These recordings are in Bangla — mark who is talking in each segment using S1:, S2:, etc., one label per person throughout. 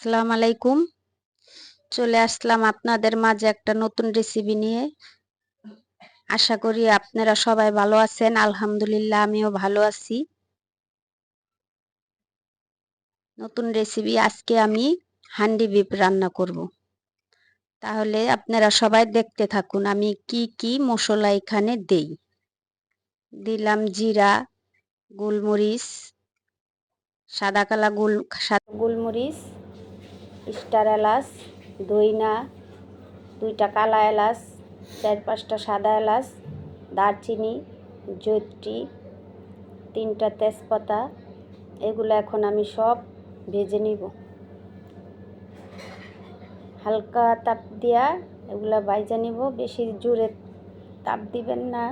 S1: আসসালামু আলাইকুম। চলে আসলাম আপনাদের মাঝে একটা নতুন রেসিপি নিয়ে। আশা করি আপনারা সবাই ভালো আছেন, আলহামদুলিল্লাহ আমিও ভালো আছি। নতুন রেসিপি আজকে আমি হান্ডি বিপ রান্না করব। তাহলে আপনারা সবাই দেখতে থাকুন, আমি কি কি মশলা এখানে দেই। দিলাম জিরা, গোলমরিচ, সাদা কালা গোল, সাদা গোলমরিচ স্টার এলাচ, দইনা, দুইটা কালা এলাচ, চার পাঁচটা সাদা এলাচ, দারচিনি, জৈত্রী, তিনটা তেজপাতা, এগুলো এখন আমি সব ভেজে নিব। হালকা তাপ দিয়া এগুলা বাইজা নিব, বেশি জোরে তাপ দিবেন না।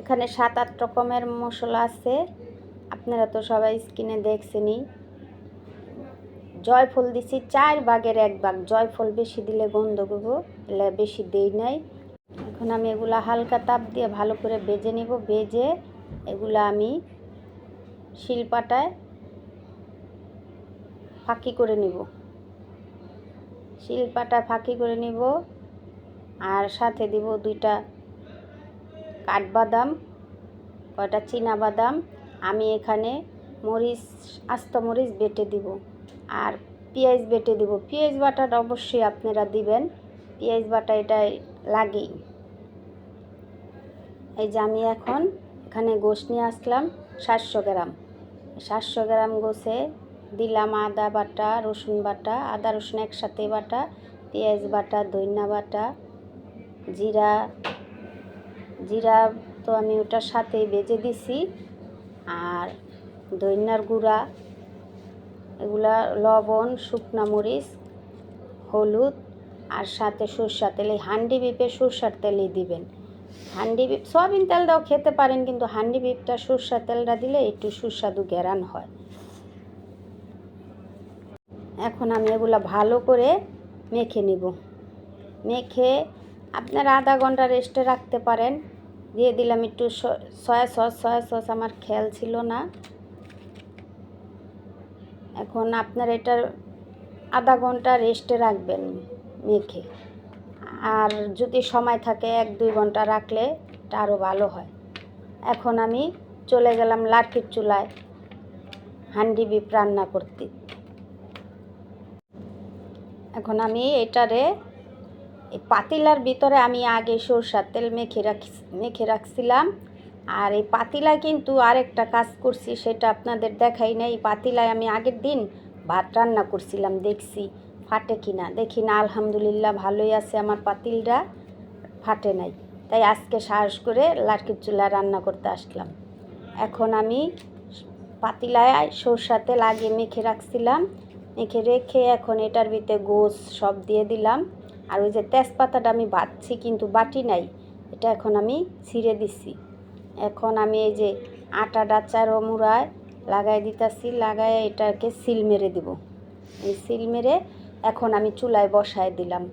S1: এখানে সাত আট রকমের মশলা আছে, আপনারা তো সবাই স্কিনে দেখছেনই। জয়ফল দিছি, চার ভাগের এক ভাগ জয়ফল বেশি দিলে গন্ধ করব, এলে বেশি দেই নাই। এখন আমি এগুলা হালকা তাপ দিয়ে ভালো করে বেজে নেব। বেজে এগুলা আমি শিলপাটায় ফাঁকি করে নিব। শিলপাটায় ফাঁকি করে নিব আর সাথে দিব দুইটা কাঠবাদাম, কয়টা বাদাম। আমি এখানে মরিচ, আস্ত মরিচ বেটে দিব। আর পেঁয়াজ বেটে দিব। পেঁয়াজ বাটাটা অবশ্যই আপনারা দিবেন। পেঁয়াজ বাটা এটাই লাগেই। এই যে আমি এখন এখানে গোশ নিয়ে আসলাম সাতশো গ্রাম। সাতশো গ্রাম গোছে দিলাম আদা বাটা, রসুন বাটা, আদা, রসুন একসাথে বাটা, পেঁয়াজ বাটা দইনা বাটা, জিরা জিরা তো আমি ওটার সাথেই বেজে দিছি। আর দইনার গুঁড়া এগুলা লবণ, শুকনা মরিচ, হলুদ, আর সাথে সর্ষা তেল, এই হান্ডি বিপে সর্ষার তেলই দিবেন। হান্ডি বিপ, সয়াবিন তেল দাও, খেতে পারেন, কিন্তু হান্ডি বিপটা সর্ষার তেলটা দিলে একটু সুস্বাদু গ্যারান হয়। এখন আমি এগুলা ভালো করে মেখে নিব। মেখে আপনার আধা ঘণ্টা রেস্টে রাখতে পারেন। দিয়ে দিলাম একটু সয়া সস সয়া সস আমার খেয়াল ছিল না। এখন আপনার এটার আধা ঘণ্টা রেস্টে রাখবেন মেখে। আর যদি সময় থাকে এক, দুই ঘণ্টা রাখলে এটা আরও ভালো হয়। এখন আমি চলে গেলাম লাঠির চুলায় হান্ডি বিপ রান্না করতে। এখন আমি এটারে পাতিলার ভিতরে আমি আগে সরষার তেল মেখে রাখি মেখে রাখছিলাম। আর এই পাতিলায় কিন্তু আরেকটা কাজ করছি, সেটা আপনাদের দেখাই নাই। এই পাতিলায় আমি আগের দিন ভাত রান্না করছিলাম, দেখছি ফাটে কি না দেখি না, আলহামদুলিল্লাহ ভালোই আছে আমার পাতিলটা, ফাটে নাই। তাই আজকে সাহস করে লাটকির চুলা রান্না করতে আসলাম। এখন আমি পাতিলায় সরষা তেল আগে মেখে রাখছিলাম, মেখে রেখে এখন এটার ভিতরে গোস সব দিয়ে দিলাম। আর ওই যে তেজপাতাটা আমি বাটছি, কিন্তু বাটি নাই, এটা এখন আমি ছিঁড়ে দিছি। এখন আমি এই যে আটা ডাচার মুড়ায় লাগাই দিতেছি লাগাই এটাকে সিল মেরে দিব। এই সিল মেরে এখন আমি চুলায় বসায় দিলাম।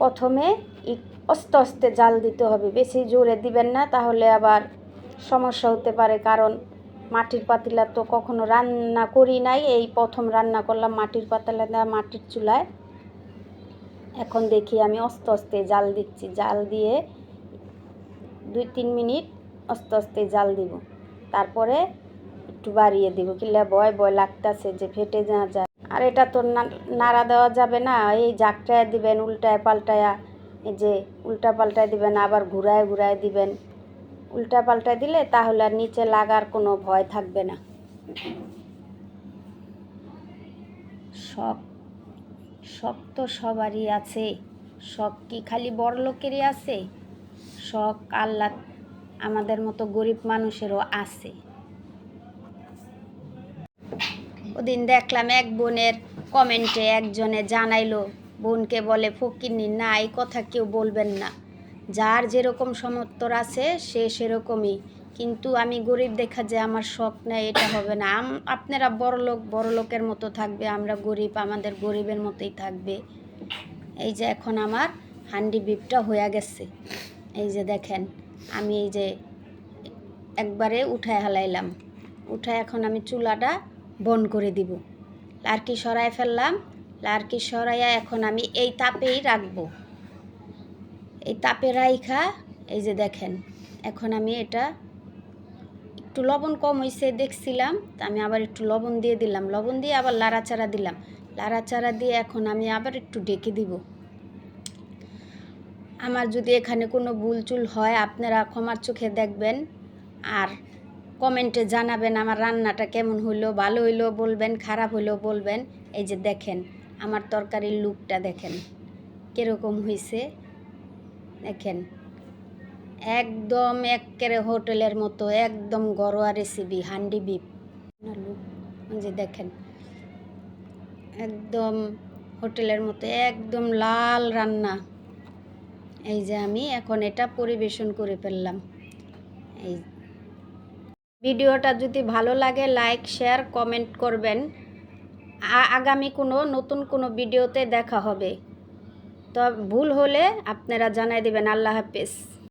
S1: প্রথমে আস্তে আস্তে জাল দিতে হবে, বেশি জোরে দিবেন না, তাহলে আবার সমস্যা হতে পারে, কারণ মাটির পাতিলা তো কখনো রান্না করি নাই। এই প্রথম রান্না করলাম মাটির পাতিলা দেওয়া মাটির চুলায়। এখন দেখি আমি আস্তে আস্তে জাল দিচ্ছি, জাল দিয়ে দুই তিন মিনিট আস্তে আস্তে জাল দিব। তারপরে একটু বাড়িয়ে দিব। কিলা বয় বয় লাগতেছে যে ফেটে না যায়। আর এটা তো নাড়া দেওয়া যাবে না। এই জাকটায় দিবেন, উল্টায় পাল্টায়া, এই যে উল্টা পাল্টায় দিবেন, আবার ঘুরায় ঘুরায় দিবেন। উল্টা পাল্টায় দিলে তাহলে আর নিচে লাগার কোনো ভয় থাকবে না। শখ শখ তো সবারই আছে। শখ কি খালি বড় লোকেরই আছে? শখ আল্লাহ আমাদের মতো গরিব মানুষেরও আছে। ওদিন দেখলাম এক বোনের কমেন্টে একজনে জানাইলো, বোনকে বলে ফকিরনি না, এই কথা কেউ বলবেন না। যার যেরকম সমর্থর আছে, সে সেরকমই। কিন্তু আমি গরিব দেখা যে আমার শখ নেই, এটা হবে না। আপনারা বড় লোক বড় লোকের মতো থাকবে, আমরা গরিব, আমাদের গরিবের মতোই থাকবে। এই যে এখন আমার হান্ডি বিপটা হয়ে গেছে। এই যে দেখেন, আমি এই যে একবারে উঠায় হালাইলাম। উঠায় এখন আমি চুলাটা বন করে দিব। লারকি সরাই ফেললাম। লার্কি সরাইয়া এখন আমি এই তাপেই রাখব। এই তাপে রাইখা, এই যে দেখেন, এখন আমি এটা একটু লবণ কম হয়েছে দেখছিলাম, তা আমি আবার একটু লবণ দিয়ে দিলাম। লবণ দিয়ে আবার লাড়াচাড়া দিলাম। লাড়াচাড়া দিয়ে এখন আমি আবার একটু ডেকে দিব। আমার যদি এখানে কোনো ভুল চুল হয়, আপনারা ক্ষমার চোখে দেখবেন আর কমেন্টে জানাবেন আমার রান্নাটা কেমন হইল, ভালো হইল বলবেন, খারাপ হইল বলবেন। এই যে দেখেন, আমার তরকারির লুকটা দেখেন, কীরকম হয়েছে দেখেন, একদম একেবারে হোটেলের মতো, একদম ঘরোয়া রেসিপি হান্ডি বিপ যে দেখেন, একদম হোটেলের মতো, একদম লাল রান্না। এই যে আমি এখন এটা পরিবেশন করে ফেললাম। এই ভিডিওটা যদি ভালো লাগে লাইক শেয়ার কমেন্ট করবেন। আগামী কোনো নতুন কোনো ভিডিওতে দেখা হবে। তো ভুল হলে আপনারা জানাই দেবেন। আল্লাহ হাফেজ।